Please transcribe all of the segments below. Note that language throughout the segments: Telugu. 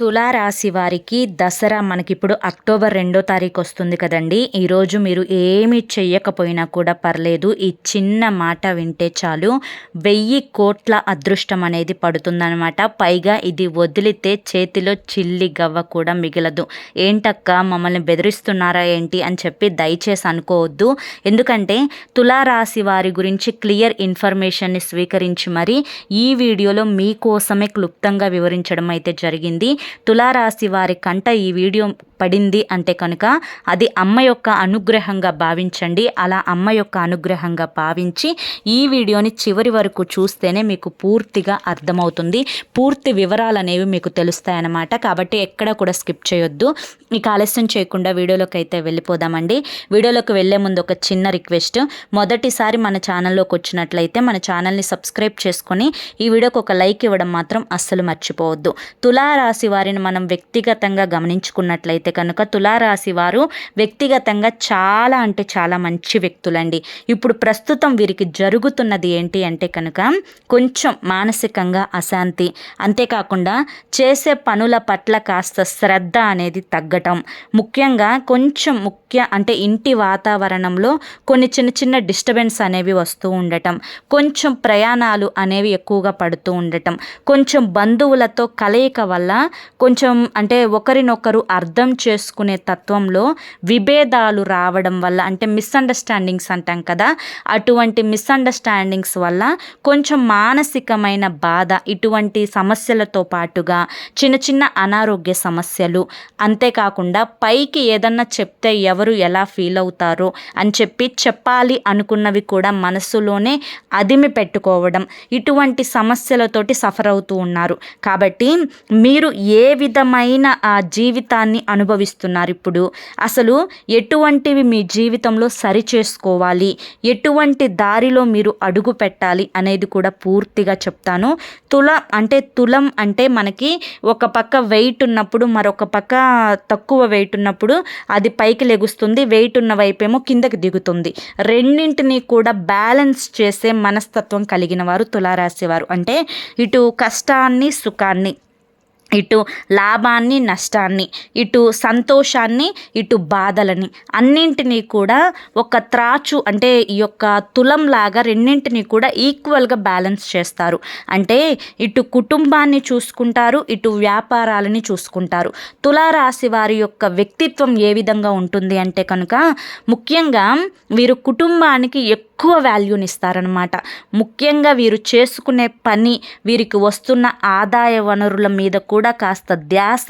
తులారాశి వారికి దసరా మనకిప్పుడు అక్టోబర్ రెండో తారీఖు వస్తుంది కదండి. ఈరోజు మీరు ఏమి చెయ్యకపోయినా కూడా పర్లేదు. ఈ చిన్న మాట వింటే చాలు. వెయ్యి కోట్ల అదృష్టం అనేది పడుతుందనమాట పైగా ఇది వదిలితే చేతిలో చిల్లి గవ్వ కూడా మిగలదు. ఏంటక్క మమ్మల్ని బెదిరిస్తున్నారా ఏంటి అని చెప్పి దయచేసి అనుకోవద్దు. ఎందుకంటే తులారాశి వారి గురించి క్లియర్ ఇన్ఫర్మేషన్ని స్వీకరించి మరి ఈ వీడియోలో మీకోసమే క్లుప్తంగా వివరించడం అయితే జరిగింది. తులారాశి వారి కంట ఈ వీడియో పడింది అంటే కనుక అది అమ్మ యొక్క అనుగ్రహంగా భావించండి. అలా అమ్మ యొక్క అనుగ్రహంగా భావించి ఈ వీడియోని చివరి వరకు చూస్తేనే మీకు పూర్తిగా అర్థమవుతుంది. పూర్తి వివరాలు అనేవి మీకు తెలుస్తాయన్నమాట. కాబట్టి ఎక్కడ కూడా స్కిప్ చేయొద్దు. మీకు ఆలస్యం చేయకుండా వీడియోలోకి అయితే వెళ్ళిపోదామండి. వీడియోలోకి వెళ్ళే ముందు ఒక చిన్న రిక్వెస్ట్. మొదటిసారి మన ఛానల్లోకి వచ్చినట్లయితే మన ఛానల్ని సబ్స్క్రైబ్ చేసుకొని ఈ వీడియోకి ఒక లైక్ ఇవ్వడం మాత్రం అస్సలు మర్చిపోవద్దు. తులారాశి వారిని మనం వ్యక్తిగతంగా గమనించుకున్నట్లయితే కనుక తులారాశి వారు వ్యక్తిగతంగా చాలా అంటే చాలా మంచి వ్యక్తులండి. ఇప్పుడు ప్రస్తుతం వీరికి జరుగుతున్నది ఏంటి అంటే కనుక కొంచెం మానసికంగా అశాంతి. అంతేకాకుండా చేసే పనుల పట్ల కాస్త శ్రద్ధ అనేది తగ్గటం. ముఖ్యంగా కొంచెం ముఖ్య అంటే ఇంటి వాతావరణంలో కొన్ని చిన్న చిన్న డిస్టర్బెన్స్ అనేవి వస్తూ ఉండటం. కొంచెం ప్రయాణాలు అనేవి ఎక్కువగా పడుతూ ఉండటం. కొంచెం బంధువులతో కలయిక వల్ల కొంచెం అంటే ఒకరినొకరు అర్థం చేసుకునే తత్వంలో విభేదాలు రావడం వల్ల అంటే మిస్అండర్స్టాండింగ్స్ అంటాం కదా అటువంటి మిస్అండర్స్టాండింగ్స్ వల్ల కొంచెం మానసికమైన బాధ ఇటువంటి సమస్యలతో పాటుగా చిన్న చిన్న అనారోగ్య సమస్యలు అంతేకాకుండా పైకి ఏదన్నా చెప్తే ఎవరు ఎలా ఫీల్ అవుతారో అని చెప్పి చెప్పాలి అనుకున్నవి కూడా మనసులోనే అదిమి పెట్టుకోవడం ఇటువంటి సమస్యలతోటి సఫర్ అవుతూ ఉన్నారు. కాబట్టి మీరు ఏ విధమైన ఆ జీవితాన్ని అనుభవిస్తున్నారు ఇప్పుడు. అసలు ఎటువంటివి మీ జీవితంలో సరి చేసుకోవాలి ఎటువంటి దారిలో మీరు అడుగు పెట్టాలి అనేది కూడా పూర్తిగా చెప్తాను. తుల అంటే తులం అంటే మనకి ఒక పక్క వెయిట్ ఉన్నప్పుడు మరొక పక్క తక్కువ వెయిట్ ఉన్నప్పుడు అది పైకి లెగుస్తుంది వెయిట్ ఉన్న వైపేమో కిందకి దిగుతుంది. రెండింటినీ కూడా బ్యాలెన్స్ చేసే మనస్తత్వం కలిగిన వారు తులారాశి వారు. అంటే ఇటు కష్టాన్ని సుఖాన్ని ఇటు లాభాన్ని నష్టాన్ని ఇటు సంతోషాన్ని ఇటు బాధలని అన్నింటినీ కూడా ఒక త్రాచు అంటే ఈ యొక్క తులం లాగా రెండింటినీ కూడా ఈక్వల్గా బ్యాలెన్స్ చేస్తారు. అంటే ఇటు కుటుంబాన్ని చూసుకుంటారు ఇటు వ్యాపారాలని చూసుకుంటారు. తులారాశి వారి యొక్క వ్యక్తిత్వం ఏ విధంగా ఉంటుంది అంటే కనుక ముఖ్యంగా వీరు కుటుంబానికి ఎక్కువ వాల్యూని ఇస్తారనమాట ముఖ్యంగా వీరు చేసుకునే పని వీరికి వస్తున్న ఆదాయ వనరుల మీద కూడా కాస్త ధ్యాస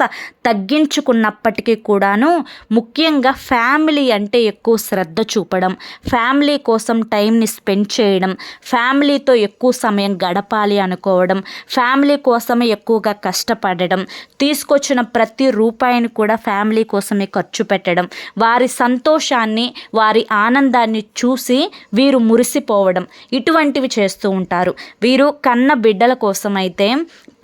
తగ్గించుకున్నప్పటికీ కూడాను ముఖ్యంగా ఫ్యామిలీ అంటే ఎక్కువ శ్రద్ధ చూపడం ఫ్యామిలీ కోసం టైంని స్పెండ్ చేయడం ఫ్యామిలీతో ఎక్కువ సమయం గడపాలి అనుకోవడం ఫ్యామిలీ కోసమే ఎక్కువగా కష్టపడడం తీసుకొచ్చిన ప్రతి రూపాయిని కూడా ఫ్యామిలీ కోసమే ఖర్చు పెట్టడం వారి సంతోషాన్ని వారి ఆనందాన్ని చూసి వీరు మురిసిపోవడం ఇటువంటివి చేస్తూ ఉంటారు. వీరు కన్న బిడ్డల కోసం అయితే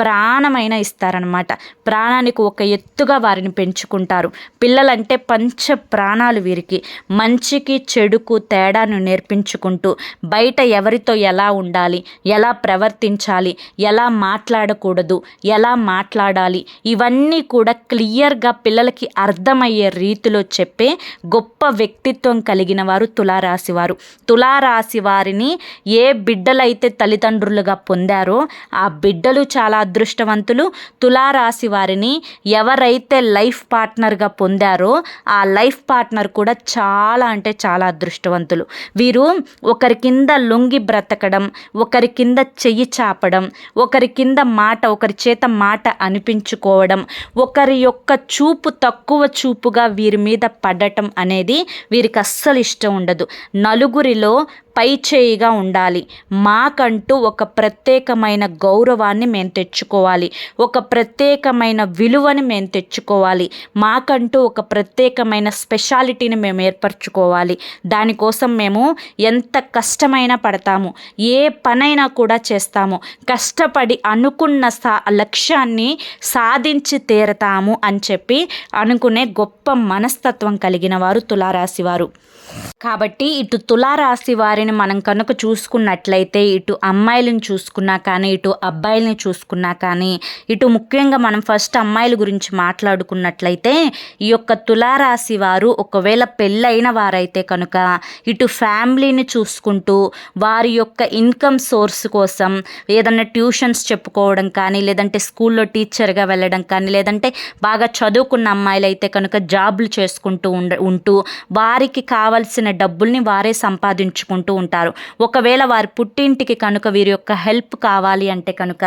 ప్రాణమైన ఇస్తారనమాట ప్రాణానికి ఒక ఎత్తుగా వారిని పెంచుకుంటారు. పిల్లలంటే పంచ ప్రాణాలు వీరికి. మంచికి చెడుకు తేడాను నేర్పించుకుంటూ బయట ఎవరితో ఎలా ఉండాలి ఎలా ప్రవర్తించాలి ఎలా మాట్లాడకూడదు ఎలా మాట్లాడాలి ఇవన్నీ కూడా క్లియర్గా పిల్లలకి అర్థమయ్యే రీతిలో చెప్పే గొప్ప వ్యక్తిత్వం కలిగిన వారు తులారాశి వారు. తులారాశి వారిని ఏ బిడ్డలైతే తల్లిదండ్రులుగా పొందారో ఆ బిడ్డలు చాలా అదృష్టవంతులు తులారాశి వారిని ఎవరైతే లైఫ్ పార్ట్నర్గా పొందారో ఆ లైఫ్ పార్ట్నర్ కూడా చాలా అంటే చాలా అదృష్టవంతులు. వీరు ఒకరి కింద లొంగి బ్రతకడం ఒకరి కింద చెయ్యి చాపడం ఒకరి కింద మాట ఒకరి చేత మాట అనిపించుకోవడం ఒకరి యొక్క చూపు తక్కువ చూపుగా వీరి మీద పడటం అనేది వీరికి అస్సలు ఇష్టం ఉండదు. నలుగురిలో పై చేయిగా ఉండాలి. మాకంటూ ఒక ప్రత్యేకమైన గౌరవాన్ని మేము తెచ్చుకోవాలి. ఒక ప్రత్యేకమైన విలువని మేము తెచ్చుకోవాలి. మాకంటూ ఒక ప్రత్యేకమైన స్పెషాలిటీని మేము ఏర్పరచుకోవాలి. దానికోసం మేము ఎంత కష్టమైనా పడతాము. ఏ పనైనా కూడా చేస్తాము. కష్టపడి అనుకున్న సా లక్ష్యాన్ని సాధించి తీరతాము అని చెప్పి అనుకునే గొప్ప మనస్తత్వం కలిగిన వారు తులారాశివారు కాబట్టి ఇటు తులారాశి వారిని మనం కనుక చూసుకున్నట్లయితే ఇటు అమ్మాయిలను చూసుకున్నా కానీ ఇటు అబ్బాయిలని చూసుకున్నా కానీ ఇటు ముఖ్యంగా మనం ఫస్ట్ అమ్మాయిల గురించి మాట్లాడుకున్నట్లయితే ఈ యొక్క తులారాశి వారు ఒకవేళ పెళ్ళైన వారైతే కనుక ఇటు ఫ్యామిలీని చూసుకుంటూ వారి యొక్క ఇన్కమ్ సోర్స్ కోసం ఏదన్నా ట్యూషన్స్ చెప్పుకోవడం కానీ లేదంటే స్కూల్లో టీచర్గా వెళ్ళడం కానీ లేదంటే బాగా చదువుకున్న అమ్మాయిలు అయితే కనుక జాబ్లు చేసుకుంటూ ఉండ ఉంటూ వారికి కావలసిన డబ్బుల్ని వారే సంపాదించుకుంటూ ఉంటారు. ఒకవేళ వారి పుట్టింటికి కనుక వీరి యొక్క హెల్ప్ కావాలి అంటే కనుక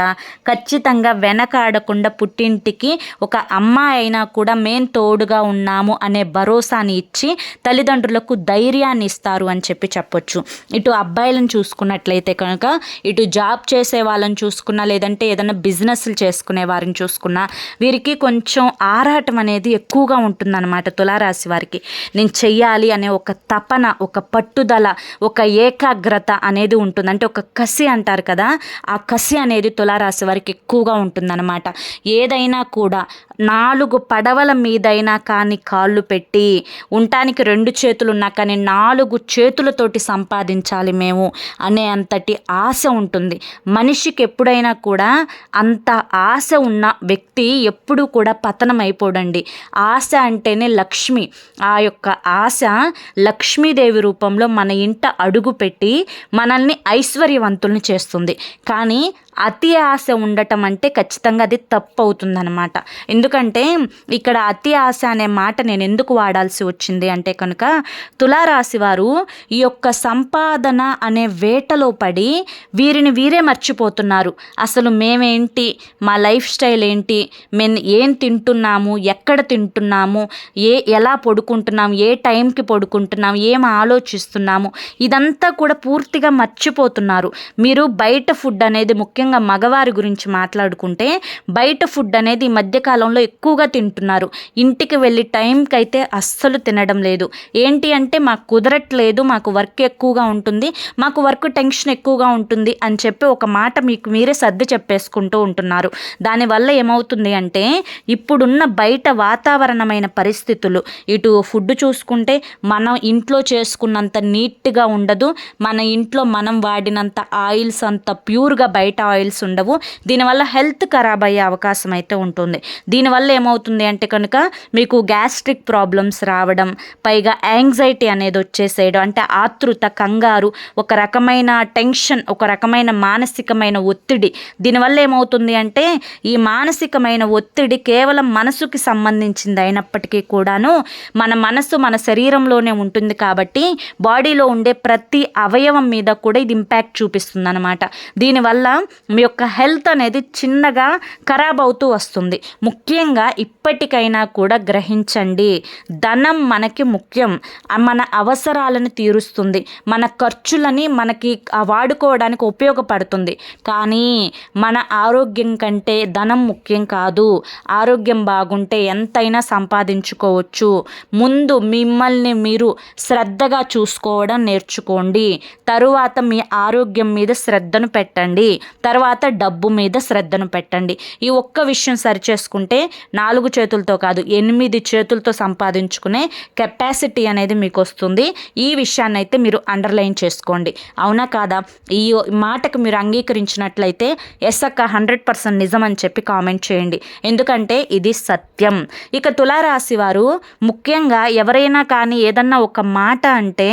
ఖచ్చితంగా వెనకాడకుండా పుట్టింటికి ఒక అమ్మాయి అయినా కూడా మేం తోడుగా ఉన్నాము అనే భరోసాని ఇచ్చి తల్లిదండ్రులకు ధైర్యాన్ని ఇస్తారు అని చెప్పి చెప్పొచ్చు. ఇటు అబ్బాయిలను చూసుకున్నట్లయితే కనుక ఇటు జాబ్ చేసే వాళ్ళని చూసుకున్నా లేదంటే ఏదైనా బిజినెస్లు చేసుకునే వారిని చూసుకున్నా వీరికి కొంచెం ఆరాటం అనేది ఎక్కువగా ఉంటుందన్నమాట తులారాశి వారికి. నేను చెయ్యాలి అనే ఒక తపన ఒక పట్టుదల ఒక ఏకాగ్రత అనేది ఉంటుంది. అంటే ఒక కసి అంటారు కదా ఆ కసి అనేది తులారాశి వారికి ఎక్కువగా ఉంటుందన్నమాట. ఏదైనా కూడా నాలుగు పడవల మీదైనా కానీ కాళ్ళు పెట్టి ఉండటానికి రెండు చేతులు ఉన్నా కానీ నాలుగు చేతులతోటి సంపాదించాలి మేము అనే అంతటి ఆశ ఉంటుంది. మనిషికి ఎప్పుడైనా కూడా అంత ఆశ ఉన్న వ్యక్తి ఎప్పుడూ కూడా పతనం అయిపోడండి ఆశ అంటేనే లక్ష్మి. ఆ యొక్క ఆశ లక్ష్మీదేవి రూపంలో మన ఇంట అడుగు పెట్టి మనల్ని ఐశ్వర్యవంతుల్ని చేస్తుంది. కానీ అతి ఆశ ఉండటం అంటే ఖచ్చితంగా అది తప్పు అవుతుందన్నమాట ఎందుకంటే ఇక్కడ అతి ఆశ అనే మాట నేను ఎందుకు వాడాల్సి వచ్చింది అంటే కనుక తులారాశి వారు ఈ యొక్క సంపాదన అనే వేటలో పడి వీరిని వీరే మర్చిపోతున్నారు. అసలు మేమేంటి? మా లైఫ్ స్టైల్ ఏంటి? మేము ఏం తింటున్నాము? ఎక్కడ తింటున్నాము? ఏ ఎలా పడుకుంటున్నాము? ఏ టైంకి పడుకుంటున్నాము? ఏం ఆలోచిస్తున్నాము? ఇదంతా కూడా పూర్తిగా మర్చిపోతున్నారు. మీరు బయట ఫుడ్ అనేది ముఖ్యంగా మగవారి గురించి మాట్లాడుకుంటే బయట ఫుడ్ అనేది ఈ మధ్యకాలంలో ఎక్కువగా తింటున్నారు. ఇంటికి వెళ్ళి టైంకి అయితే అస్సలు తినడం లేదు. ఏంటి అంటే మాకు కుదరట్లేదు మాకు వర్క్ ఎక్కువగా ఉంటుంది మాకు వర్క్ టెన్షన్ ఎక్కువగా ఉంటుంది అని చెప్పి ఒక మాట మీకు మీరే సర్ది చెప్పేసుకుంటూ ఉంటున్నారు. దానివల్ల ఏమవుతుంది అంటే ఇప్పుడున్న బయట వాతావరణమైన పరిస్థితులు ఇటు ఫుడ్ చూసుకుంటే మనం ఇంట్లో చేసుకున్నంత నీట్గా ఉండదు మన ఇంట్లో మనం వాడినంత ఆయిల్స్ అంత ప్యూర్గా బయట ఆయిల్స్ ఉండవు. దీనివల్ల హెల్త్ ఖరాబ్ అయ్యే అవకాశం అయితే ఉంటుంది. దీనివల్ల ఏమవుతుంది అంటే కనుక మీకు గ్యాస్ట్రిక్ ప్రాబ్లమ్స్ రావడం పైగా యాంగ్జైటీ అనేది వచ్చేసేయడం అంటే ఆతృత కంగారు ఒక రకమైన టెన్షన్ ఒక రకమైన మానసికమైన ఒత్తిడి. దీనివల్ల ఏమవుతుంది అంటే ఈ మానసికమైన ఒత్తిడి కేవలం మనసుకి సంబంధించింది అయినప్పటికీ కూడాను మన మనసు మన శరీరంలోనే ఉంటుంది కాబట్టి బాడీలో ఉండే ప్రతి అవయవం మీద కూడా ఇది ఇంపాక్ట్ చూపిస్తుంది అనమాట దీనివల్ల మీ యొక్క హెల్త్ అనేది చిన్నగా ఖరాబ్ అవుతూ వస్తుంది. ముఖ్యంగా ఇప్పటికైనా కూడా గ్రహించండి. ధనం మనకి ముఖ్యం. మన అవసరాలను తీరుస్తుంది. మన ఖర్చులని మనకి వాడుకోవడానికి ఉపయోగపడుతుంది. కానీ మన ఆరోగ్యం కంటే ధనం ముఖ్యం కాదు. ఆరోగ్యం బాగుంటే ఎంతైనా సంపాదించుకోవచ్చు. ముందు మిమ్మల్ని మీరు శ్రద్ధగా చూసుకోవడం నేర్చుకోండి. తరువాత మీ ఆరోగ్యం మీద శ్రద్ధను పెట్టండి. తర్వాత తర్వాత డబ్బు మీద శ్రద్ధను పెట్టండి. ఈ ఒక్క విషయం సరిచేసుకుంటే నాలుగు చేతులతో కాదు ఎనిమిది చేతులతో సంపాదించుకునే కెపాసిటీ అనేది మీకు వస్తుంది ఈ విషయాన్ని అయితే మీరు అండర్లైన్ చేసుకోండి. అవునా కాదా? ఈ మాటకు మీరు అంగీకరించినట్లయితే ఎస్ అక్క హండ్రెడ్ పర్సెంట్ నిజం అని చెప్పి కామెంట్ చేయండి. ఎందుకంటే ఇది సత్యం. ఇక తులారాశి వారు ముఖ్యంగా ఎవరైనా కానీ ఏదన్నా ఒక మాట అంటే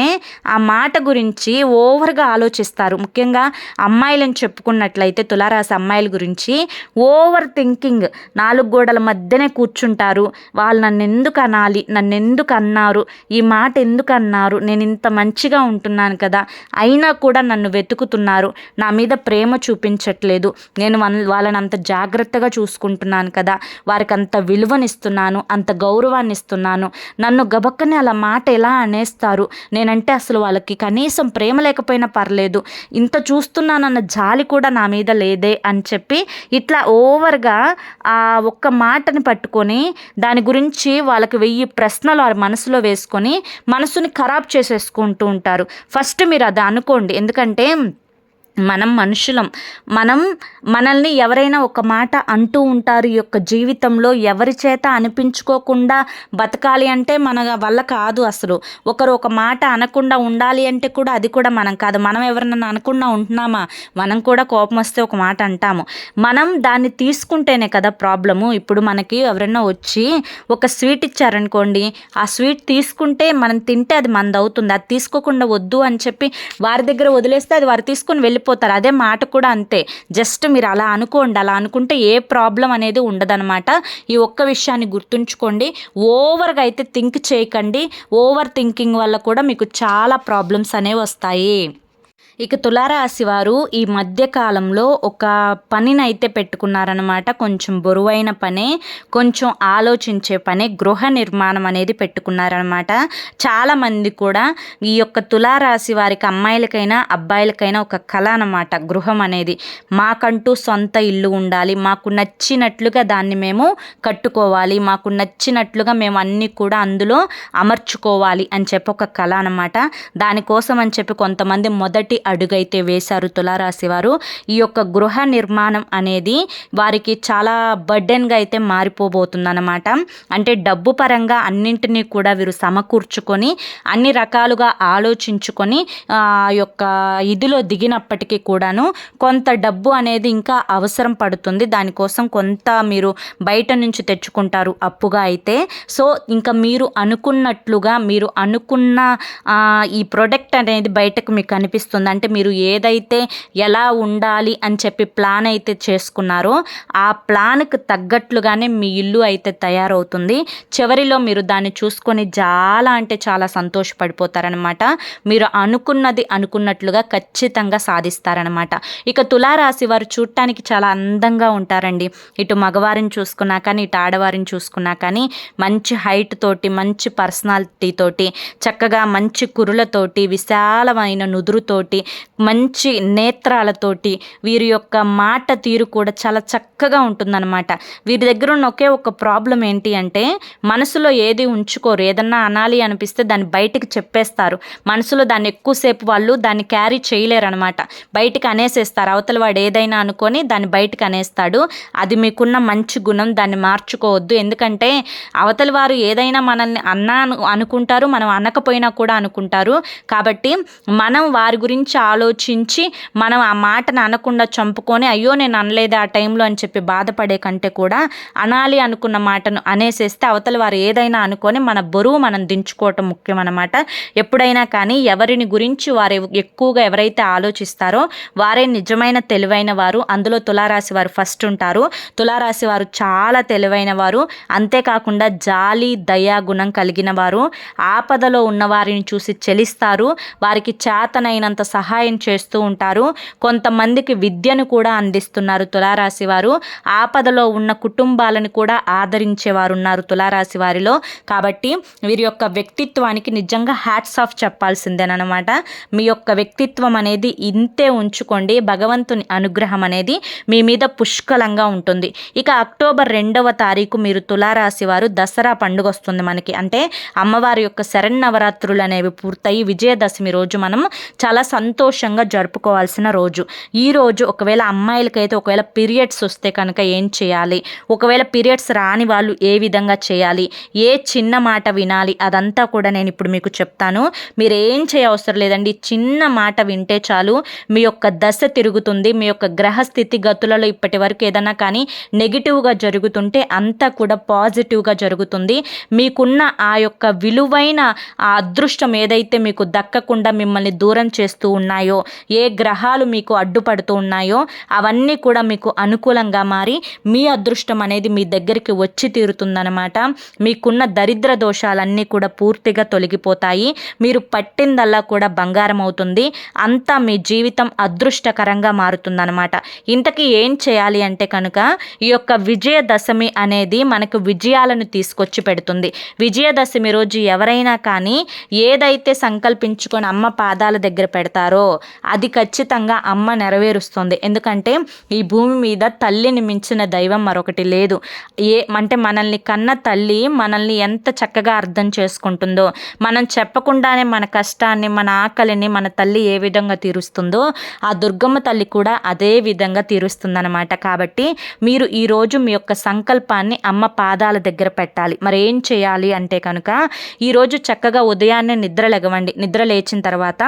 ఆ మాట గురించి ఓవర్గా ఆలోచిస్తారు. ముఖ్యంగా అమ్మాయిలను చెప్పుకున్నట్లయితే అయితే తులారాశి అమ్మాయిల గురించి ఓవర్ థింకింగ్. నాలుగు గోడల మధ్యనే కూర్చుంటారు. వాళ్ళు నన్ను ఎందుకు అనాలి? నన్ను ఎందుకు అన్నారు? ఈ మాట ఎందుకు అన్నారు? నేను ఇంత మంచిగా ఉంటున్నాను కదా. అయినా కూడా నన్ను వెతుకుతున్నారు. నా మీద ప్రేమ చూపించట్లేదు. నేను వన్- వాళ్ళని అంత జాగ్రత్తగా చూసుకుంటున్నాను కదా. వారికి అంత విలువనిస్తున్నాను. అంత గౌరవాన్ని ఇస్తున్నాను నన్ను గబక్కనే అలా మాట ఎలా అనేస్తారు? నేనంటే అసలు వాళ్ళకి కనీసం ప్రేమ లేకపోయినా పర్లేదు. ఇంత చూస్తున్నానన్న జాలి కూడా నా మీద లేదే అని చెప్పి ఇట్లా ఓవర్గా ఆ ఒక్క మాటని పట్టుకొని దాని గురించి వాళ్ళకి వెయ్యి ప్రశ్నలు వారి మనసులో వేసుకొని మనసుని ఖరాబ్ చేసేసుకుంటూ ఉంటారు. ఫస్ట్ మీరు అది అనుకోండి. ఎందుకంటే మనం మనుషులం. మనం మనల్ని ఎవరైనా ఒక మాట అంటూ ఉంటారు ఈ యొక్క జీవితంలో. ఎవరి చేత అనిపించుకోకుండా బతకాలి అంటే మన వల్ల కాదు అసలు. ఒకరు ఒక మాట అనకుండా ఉండాలి అంటే కూడా అది కూడా మనం కాదు. మనం ఎవరినైనా అనకుండా ఉంటున్నామా? మనం కూడా కోపం వస్తే ఒక మాట అంటాము. మనం దాన్ని తీసుకుంటేనే కదా ప్రాబ్లము. ఇప్పుడు మనకి ఎవరైనా వచ్చి ఒక స్వీట్ ఇచ్చారనుకోండి ఆ స్వీట్ తీసుకుంటే మనం తింటే అది మనది అవుతుంది అది తీసుకోకుండా వద్దు అని చెప్పి వారి దగ్గర వదిలేస్తే అది వారు తీసుకొని వెళ్ళి వెళ్ళిపోతారు. అదే మాట కూడా అంతే. జస్ట్ మీరు అలా అనుకోండి. అలా అనుకుంటే ఏ ప్రాబ్లం అనేది ఉండదనమాట ఈ ఒక్క విషయాన్ని గుర్తుంచుకోండి. ఓవర్గా అయితే థింక్ చేయకండి. ఓవర్ థింకింగ్ వల్ల కూడా మీకు చాలా ప్రాబ్లమ్స్ అనేవి వస్తాయి. ఇక తులారాశి వారు ఈ మధ్యకాలంలో ఒక పనినైతే పెట్టుకున్నారనమాట కొంచెం బరువైన పనే కొంచెం ఆలోచించే పనే గృహ నిర్మాణం అనేది పెట్టుకున్నారనమాట చాలామంది కూడా ఈ యొక్క తులారాశి వారికి అమ్మాయిలకైనా అబ్బాయిలకైనా ఒక కళ అనమాట గృహం అనేది. మాకంటూ సొంత ఇల్లు ఉండాలి మాకు నచ్చినట్లుగా దాన్ని మేము కట్టుకోవాలి మాకు నచ్చినట్లుగా మేము అన్నీ కూడా అందులో అమర్చుకోవాలి అని చెప్పి ఒక కళ అనమాట దానికోసం అని చెప్పి కొంతమంది మొదటి అడుగైతే వేశారు తులారాశి వారు ఈ యొక్క గృహ నిర్మాణం అనేది వారికి చాలా బర్డెన్గా అయితే మారిపోబోతుందన్నమాట. అంటే డబ్బు పరంగా అన్నింటినీ కూడా వీరు సమకూర్చుకొని అన్ని రకాలుగా ఆలోచించుకొని ఆ యొక్క ఇదిలో దిగినప్పటికీ కూడాను కొంత డబ్బు అనేది ఇంకా అవసరం పడుతుంది. దానికోసం కొంత మీరు బయట నుంచి తెచ్చుకుంటారు అప్పుగా అయితే. సో ఇంకా మీరు అనుకున్నట్లుగా మీరు అనుకున్న ఈ ప్రొడక్ట్ అనేది బయటకు మీకు కనిపిస్తుంది అంటే మీరు ఏదైతే ఎలా ఉండాలి అని చెప్పి ప్లాన్ అయితే చేసుకున్నారో ఆ ప్లాన్కి తగ్గట్లుగానే మీ ఇల్లు అయితే తయారవుతుంది. చివరిలో మీరు దాన్ని చూసుకొని చాలా అంటే చాలా సంతోషపడిపోతారనమాట. మీరు అనుకున్నది అనుకున్నట్లుగా ఖచ్చితంగా సాధిస్తారనమాట. ఇక తులారాశి వారు చూడటానికి చాలా అందంగా ఉంటారండి. ఇటు మగవారిని చూసుకున్నా కానీ ఇటు ఆడవారిని చూసుకున్నా కానీ మంచి హైట్ తోటి మంచి పర్సనాలిటీ తోటి చక్కగా మంచి కురులతోటి విశాలమైన నుదురుతోటి మంచి నేత్రాలతోటి వీరి యొక్క మాట తీరు కూడా చాలా చక్కగా ఉంటుందన్నమాట. వీరి దగ్గర ఉన్న ఒకే ఒక ప్రాబ్లం ఏంటి అంటే మనసులో ఏది ఉంచుకోరు. ఏదన్నా అనాలి అనిపిస్తే దాన్ని బయటికి చెప్పేస్తారు. మనసులో దాన్ని ఎక్కువసేపు వాళ్ళు దాన్ని క్యారీ చేయలేరు అనమాట బయటికి అనేసేస్తారు. అవతల వాడు ఏదైనా అనుకొని దాన్ని బయటకు అనేస్తాడు. అది మీకున్న మంచి గుణం. దాన్ని మార్చుకోవద్దు. ఎందుకంటే అవతల వారు ఏదైనా మనల్ని అన్నా అనుకుంటారు. మనం అనకపోయినా కూడా అనుకుంటారు. కాబట్టి మనం వారి గురించి ఆలోచించి మనం ఆ మాటను అనకుండా చంపుకొని అయ్యో నేను అనలేదు ఆ టైంలో అని చెప్పి బాధపడే కంటే కూడా అనాలి అనుకున్న మాటను అనేసేస్తే అవతల వారు ఏదైనా అనుకొని మన బరువు మనం దించుకోవటం ముఖ్యం అనమాట ఎప్పుడైనా కానీ ఎవరిని గురించి వారు ఎక్కువగా ఎవరైతే ఆలోచిస్తారో వారే నిజమైన తెలివైన వారు. అందులో తులారాశి వారు ఫస్ట్ ఉంటారు. తులారాశి వారు చాలా తెలివైన వారు. అంతేకాకుండా జాలి దయా గుణం కలిగిన వారు. ఆపదలో ఉన్న వారిని చూసి చెలిస్తారు. వారికి చేతనైనంత సహాయం చేస్తూ ఉంటారు. కొంతమందికి విద్యను కూడా అందిస్తున్నారు తులారాశి వారు. ఆపదలో ఉన్న కుటుంబాలను కూడా ఆదరించేవారు ఉన్నారు తులారాశి వారిలో. కాబట్టి వీరి యొక్క వ్యక్తిత్వానికి నిజంగా హ్యాట్స్ ఆఫ్ చెప్పాల్సిందేనమాట మీ యొక్క వ్యక్తిత్వం అనేది ఇంతే ఉంచుకోండి. భగవంతుని అనుగ్రహం అనేది మీ మీద పుష్కలంగా ఉంటుంది. ఇక అక్టోబర్ రెండవ తారీఖు మీరు తులారాశి వారు దసరా పండుగ వస్తుంది మనకి. అంటే అమ్మవారి యొక్క శరణవరాత్రులు అనేవి పూర్తయి విజయదశమి రోజు మనం చాలా సంతోషంగా జరుపుకోవాల్సిన రోజు. ఈ రోజు ఒకవేళ అమ్మాయిలకైతే ఒకవేళ పీరియడ్స్ వస్తే కనుక ఏం చేయాలి? ఒకవేళ పీరియడ్స్ రాని వాళ్ళు ఏ విధంగా చేయాలి? ఏ చిన్న మాట వినాలి? అదంతా కూడా నేను ఇప్పుడు మీకు చెప్తాను. మీరు ఏం చేయవసరం లేదండి. చిన్న మాట వింటే చాలు. మీ యొక్క దశ తిరుగుతుంది. మీ యొక్క గ్రహస్థితి గతులలో ఇప్పటి వరకు ఏదైనా కానీ నెగిటివ్గా జరుగుతుంటే అంతా కూడా పాజిటివ్గా జరుగుతుంది. మీకున్న ఆ యొక్క విలువైన ఆ అదృష్టం ఏదైతే మీకు దక్కకుండా మిమ్మల్ని దూరం చేస్తూ ఉన్నాయో? ఏ గ్రహాలు మీకు అడ్డుపడుతూ ఉన్నాయో? అవన్నీ కూడా మీకు అనుకూలంగా మారి మీ అదృష్టం అనేది మీ దగ్గరికి వచ్చి తీరుతుందనమాట మీకున్న దరిద్ర దోషాలన్నీ కూడా పూర్తిగా తొలగిపోతాయి. మీరు పట్టిందల్లా కూడా బంగారం అవుతుంది. అంతా మీ జీవితం అదృష్టకరంగా మారుతుందనమాట ఇంతకీ ఏం చేయాలి అంటే కనుక ఈ యొక్క విజయదశమి అనేది మనకు విజయాలను తీసుకొచ్చి పెడుతుంది. విజయదశమి రోజు ఎవరైనా కానీ ఏదైతే సంకల్పించుకొని అమ్మ పాదాల దగ్గర పెడతారో చేశారో అది ఖచ్చితంగా అమ్మ నెరవేరుస్తుంది. ఎందుకంటే ఈ భూమి మీద తల్లిని మించిన దైవం మరొకటి లేదు. ఏ అంటే మనల్ని కన్న తల్లి మనల్ని ఎంత చక్కగా అర్థం చేసుకుంటుందో మనం చెప్పకుండానే మన కష్టాన్ని మన ఆకలిని మన తల్లి ఏ విధంగా తీరుస్తుందో ఆ దుర్గమ్మ తల్లి కూడా అదే విధంగా తీరుస్తుందన్నమాట. కాబట్టి మీరు ఈరోజు మీ యొక్క సంకల్పాన్ని అమ్మ పాదాల దగ్గర పెట్టాలి. మరి ఏం చేయాలి అంటే కనుక ఈరోజు చక్కగా ఉదయాన్నే నిద్ర లెగవండి. నిద్ర లేచిన తర్వాత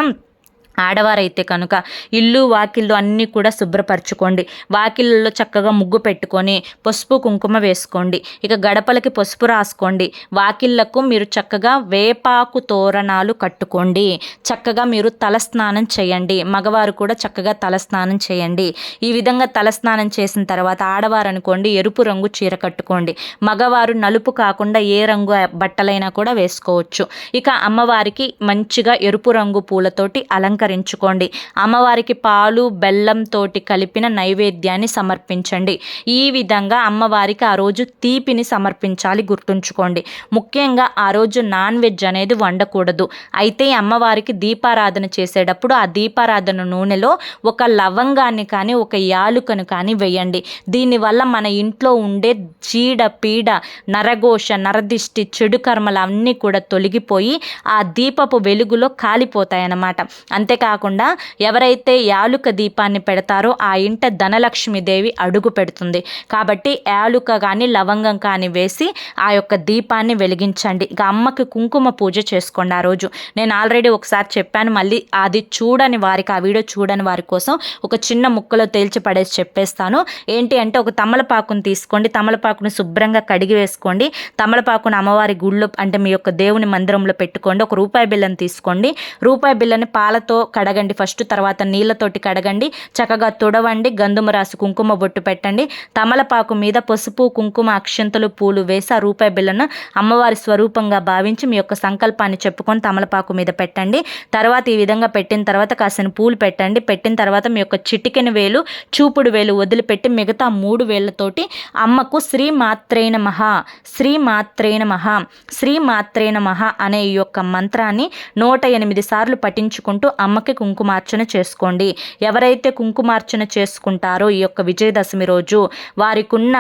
ఆడవారైతే కనుక ఇల్లు వాకిళ్ళు అన్నీ కూడా శుభ్రపరచుకోండి. వాకిళ్ళలో చక్కగా ముగ్గు పెట్టుకొని పసుపు కుంకుమ వేసుకోండి. ఇక గడపలకి పసుపు రాసుకోండి. వాకిళ్ళకు మీరు చక్కగా వేపాకు తోరణాలు కట్టుకోండి. చక్కగా మీరు తలస్నానం చేయండి. మగవారు కూడా చక్కగా తలస్నానం చేయండి. ఈ విధంగా తలస్నానం చేసిన తర్వాత ఆడవారు అనుకోండి ఎరుపు రంగు చీర కట్టుకోండి. మగవారు నలుపు కాకుండా ఏ రంగు బట్టలైనా కూడా వేసుకోవచ్చు. ఇక అమ్మవారికి మంచిగా ఎరుపు రంగు పూలతోటి అలంకరణ అలంకరించుకోండి అమ్మవారికి పాలు బెల్లంతోటి కలిపిన నైవేద్యాన్ని సమర్పించండి. ఈ విధంగా అమ్మవారికి ఆ రోజు తీపిని సమర్పించాలి గుర్తుంచుకోండి. ముఖ్యంగా ఆ రోజు నాన్ వెజ్ అనేది వండకూడదు. అయితే అమ్మవారికి దీపారాధన చేసేటప్పుడు ఆ దీపారాధన నూనెలో ఒక లవంగాన్ని కానీ ఒక యాలుకను కానీ వేయండి. దీనివల్ల మన ఇంట్లో ఉండే చీడ పీడ నరఘోష నరదిష్టి చెడు కర్మలు అన్నీ కూడా తొలగిపోయి ఆ దీపపు వెలుగులో కాలిపోతాయన్నమాట. అంతే అంతేకాకుండా ఎవరైతే యాలుక దీపాన్ని పెడతారో ఆ ఇంట ధనలక్ష్మీదేవి అడుగు పెడుతుంది. కాబట్టి యాలుక కానీ లవంగం కానీ వేసి ఆ యొక్క దీపాన్ని వెలిగించండి. ఇక అమ్మకి కుంకుమ పూజ చేసుకోండి ఆ రోజు. నేను ఆల్రెడీ ఒకసారి చెప్పాను మళ్ళీ అది చూడని వారికి ఆ వీడియో చూడని వారి కోసం ఒక చిన్న ముక్కలో తేల్చి పడేసి చెప్పేస్తాను. ఏంటి అంటే ఒక తమలపాకును తీసుకోండి. తమలపాకును శుభ్రంగా కడిగి వేసుకోండి. తమలపాకును అమ్మవారి గుళ్ళో అంటే మీ యొక్క దేవుని మందిరంలో పెట్టుకోండి. ఒక రూపాయి బిల్లను తీసుకోండి. రూపాయి బిల్లని పాలతో కడగండి. ఫస్ట్ తర్వాత నీళ్ళతోటి కడగండి. చక్కగా తుడవండి. గంధుమ రాసి కుంకుమ బొట్టు పెట్టండి. తమలపాకు మీద పసుపు కుంకుమ అక్షంతలు పూలు వేసి ఆ రూపాయి బిళ్ళను అమ్మవారి స్వరూపంగా భావించి మీ యొక్క సంకల్పాన్ని చెప్పుకొని తమలపాకు మీద పెట్టండి. తర్వాత ఈ విధంగా పెట్టిన తర్వాత కాసిన పూలు పెట్టండి. పెట్టిన తర్వాత మీ యొక్క చిటికెన వేలు చూపుడు వేలు వదిలిపెట్టి మిగతా మూడు వేళ్ళతోటి అమ్మకు శ్రీ మాత్రేన మహా శ్రీ మాత్రేన మహా శ్రీ మాత్రేన మహా అనే ఈ యొక్క మంత్రాన్ని నూట ఎనిమిది సార్లు పఠించుకుంటూ అమ్మ అమ్మకి కుంకుమార్చన చేసుకోండి. ఎవరైతే కుంకుమార్చన చేసుకుంటారో ఈ యొక్క విజయదశమి రోజు వారికున్న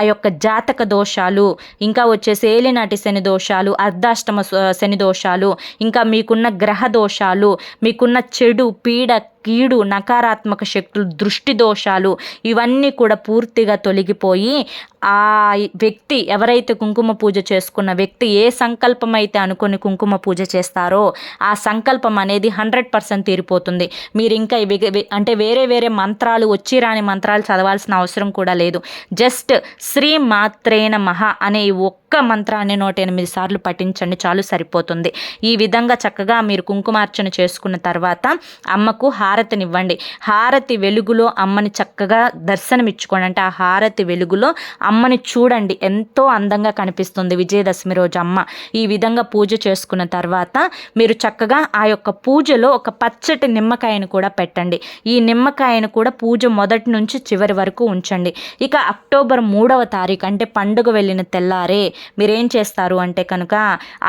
ఆ యొక్క జాతక దోషాలు ఇంకా వచ్చేసి ఏలినాటి శని దోషాలు అర్ధాష్టమ శని దోషాలు ఇంకా మీకున్న గ్రహ దోషాలు మీకున్న చెడు పీడ కీడు నకారాత్మక శక్తులు దృష్టి దోషాలు ఇవన్నీ కూడా పూర్తిగా తొలగిపోయి ఆ వ్యక్తి ఎవరైతే కుంకుమ పూజ చేసుకున్న వ్యక్తి ఏ సంకల్పం అయితే అనుకుని కుంకుమ పూజ చేస్తారో ఆ సంకల్పం అనేది హండ్రెడ్ పర్సెంట్ తీరిపోతుంది. మీరు ఇంకా అంటే వేరే వేరే మంత్రాలు వచ్చి రాని మంత్రాలు చదవాల్సిన అవసరం కూడా లేదు. జస్ట్ శ్రీ మాత్రేన మహా అనే ఒక్క మంత్రాన్ని నూట ఎనిమిది సార్లు పఠించండి చాలు సరిపోతుంది. ఈ విధంగా చక్కగా మీరు కుంకుమార్చన చేసుకున్న తర్వాత అమ్మకు హారతినివ్వండి. హారతి వెలుగులో అమ్మని చక్కగా దర్శనమిచ్చుకోండి. అంటే ఆ హారతి వెలుగులో అమ్మని చూడండి. ఎంతో అందంగా కనిపిస్తుంది విజయదశమి రోజు అమ్మ. ఈ విధంగా పూజ చేసుకున్న తర్వాత మీరు చక్కగా ఆ యొక్క పూజలో ఒక పచ్చటి నిమ్మకాయను కూడా పెట్టండి. ఈ నిమ్మకాయను కూడా పూజ మొదటి నుంచి చివరి వరకు ఉంచండి. ఇక అక్టోబర్ మూడవ తారీఖు అంటే పండుగ వెళ్ళిన తెల్లారే మీరేం చేస్తారు అంటే కనుక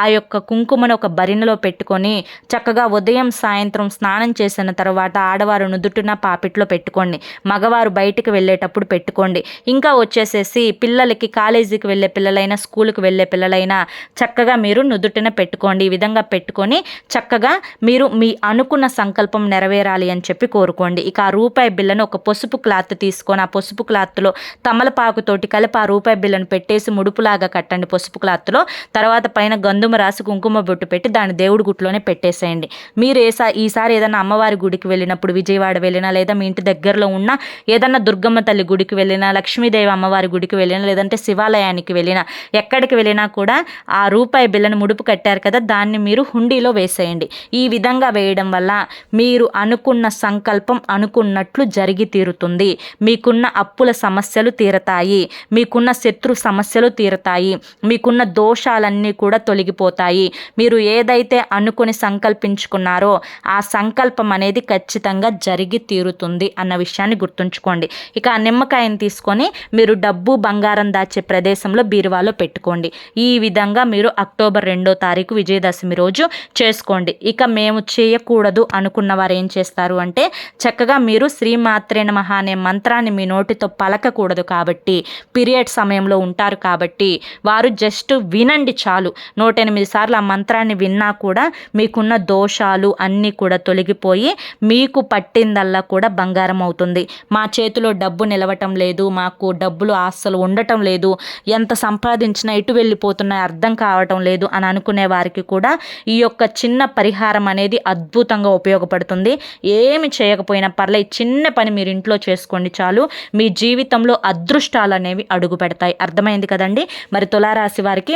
ఆ యొక్క కుంకుమను ఒక బరినలో పెట్టుకొని చక్కగా ఉదయం సాయంత్రం స్నానం చేసిన తర్వాత ఆడవారు నుదుటిన పాపిట్లో పెట్టుకోండి. మగవారు బయటికి వెళ్ళేటప్పుడు పెట్టుకోండి. ఇంకా వచ్చేసేసి పిల్లలకి కాలేజీకి వెళ్ళే పిల్లలైనా స్కూల్కి వెళ్ళే పిల్లలైనా చక్కగా మీరు నుదుటిన పెట్టుకోండి. ఈ విధంగా పెట్టుకొని చక్కగా మీరు మీ అనుకున్న సంకల్పం నెరవేరాలి అని చెప్పి కోరుకోండి. ఇక ఆ రూపాయి బిల్లను ఒక పసుపు క్లాత్ తీసుకొని ఆ పసుపు క్లాత్లో తమలపాకుతోటి కలిపి ఆ రూపాయి బిల్లను పెట్టేసి ముడుపులాగా కట్టండి పసుపు క్లాత్లో. తర్వాత పైన గంధుమ రాసి కుంకుమ బొట్టు పెట్టి దాన్ని దేవుడి గుట్లోనే పెట్టేసేయండి. మీరు ఏసా ఈసారి ఏదైనా అమ్మవారి గుడికి వెళ్ళి వెళ్ళినప్పుడు విజయవాడ వెళ్ళినా లేదా మీ ఇంటి దగ్గరలో ఉన్న ఏదన్నా దుర్గమ్మ తల్లి గుడికి వెళ్ళినా లక్ష్మీదేవి అమ్మవారి గుడికి వెళ్ళినా లేదంటే శివాలయానికి వెళ్ళినా ఎక్కడికి వెళ్ళినా కూడా ఆ రూపాయి బిల్లను ముడుపు కట్టారు కదా దాన్ని మీరు హుండీలో వేసేయండి. ఈ విధంగా వేయడం వల్ల మీరు అనుకున్న సంకల్పం అనుకున్నట్లు జరిగి తీరుతుంది. మీకున్న అప్పుల సమస్యలు తీరతాయి. మీకున్న శత్రు సమస్యలు తీరతాయి. మీకున్న దోషాలన్నీ కూడా తొలగిపోతాయి. మీరు ఏదైతే అనుకుని సంకల్పించుకున్నారో ఆ సంకల్పం అనేది ఖచ్చితంగా ఖచ్చితంగా జరిగి తీరుతుంది అన్న విషయాన్ని గుర్తుంచుకోండి. ఇక ఆ నిమ్మకాయని తీసుకొని మీరు డబ్బు బంగారం దాచే ప్రదేశంలో బీరువాలో పెట్టుకోండి. ఈ విధంగా మీరు అక్టోబర్ రెండో తారీఖు విజయదశమి రోజు చేసుకోండి. ఇక మేము చేయకూడదు అనుకున్న వారు ఏం చేస్తారు అంటే చక్కగా మీరు శ్రీమాత్రే నమః అనే మంత్రాన్ని మీ నోటితో పలకకూడదు కాబట్టి పీరియడ్ సమయంలో ఉంటారు కాబట్టి వారు జస్ట్ వినండి చాలు. నూట ఎనిమిది సార్లు ఆ మంత్రాన్ని విన్నా కూడా మీకున్న దోషాలు అన్నీ కూడా తొలగిపోయి మీ మీకు పట్టిందల్లా కూడా బంగారం అవుతుంది. మా చేతిలో డబ్బు నిలవటం లేదు మాకు డబ్బులు ఆస్తులు ఉండటం లేదు ఎంత సంపాదించినా ఇటు వెళ్ళిపోతున్నాయి అర్థం కావటం లేదు అని అనుకునే వారికి కూడా ఈ యొక్క చిన్న పరిహారం అనేది అద్భుతంగా ఉపయోగపడుతుంది. ఏమి చేయకపోయినా పర్లేదు చిన్న పని మీరు ఇంట్లో చేసుకోండి చాలు. మీ జీవితంలో అదృష్టాలు అనేవి అడుగు పెడతాయి అర్థమైంది కదండి? మరి తులారాశి వారికి